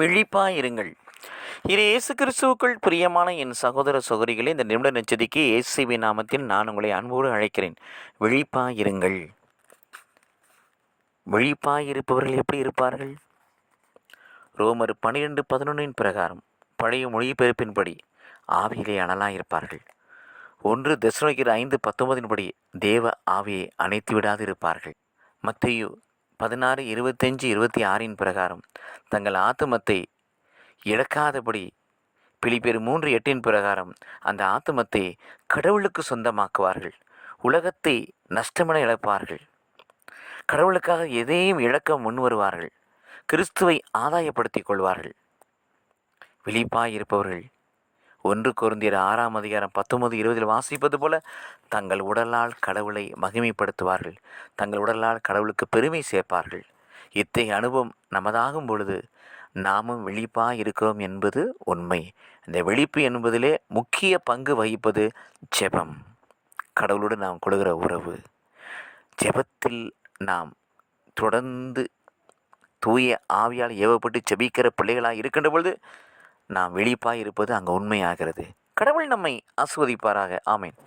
விழிப்பாயிருங்கள். இது இயேசு கிறிஸ்துவுக்குள் பிரியமான என் சகோதர சகோதரிகளை இந்த நிமிட நெச்சதிக்கு இயேசுவி நாமத்தில் நான் உங்களை அன்போடு அழைக்கிறேன். விழிப்பாயிருங்கள். விழிப்பாயிருப்பவர்கள் எப்படி இருப்பார்கள்? ரோமர் பனிரெண்டு பதினொன்றின் பிரகாரம் பழைய மொழிபெயர்ப்பின்படி ஆவியிலே அனலாயிருப்பார்கள் ஒன்று தெசலோனிக்கர் ஐந்து பத்தொன்பதின்படி தேவ ஆவியை அணைத்து விடாது இருப்பார்கள் மத்தையு பதினாறு இருபத்தஞ்சு இருபத்தி ஆறின் பிரகாரம் தங்கள் ஆத்துமத்தை இழக்காதபடி பிலிப்பேர் மூன்று எட்டின் பிரகாரம் அந்த ஆத்துமத்தை கடவுளுக்கு சொந்தமாக்குவார்கள். உலகத்தை நஷ்டமென இழப்பார்கள். கடவுளுக்காக எதையும் இழக்க முன் வருவார்கள் கிறிஸ்துவை ஆதாயப்படுத்திக் கொள்வார்கள். விழிப்பாய் இருப்பவர்கள் ஒன்று குருந்தியர் ஆறாம் அதிகாரம் பத்தொன்பது இருபதில் வாசிப்பது போல தங்கள் உடலால் கடவுளை மகிமைப்படுத்துவார்கள். தங்கள் உடலால் கடவுளுக்கு பெருமை சேர்ப்பார்கள். இத்தகைய அனுபவம் நமதாகும் பொழுது நாமும் விழிப்பாக இருக்கிறோம் என்பது உண்மை. இந்த விழிப்பு என்பதிலே முக்கிய பங்கு வகிப்பது ஜெபம். கடவுளோடு நாம் கொள்கிற உறவு. ஜெபத்தில் நாம் தொடர்ந்து தூய ஆவியால் ஏவப்பட்டு ஜெபிக்கிற பிள்ளைகளாக இருக்கின்ற பொழுது நாம் விழிப்பாய் இருப்பது அங்கே உண்மையாகிறது. கடவுள் நம்மை ஆஸ்வதிப்பாராக. ஆமேன்.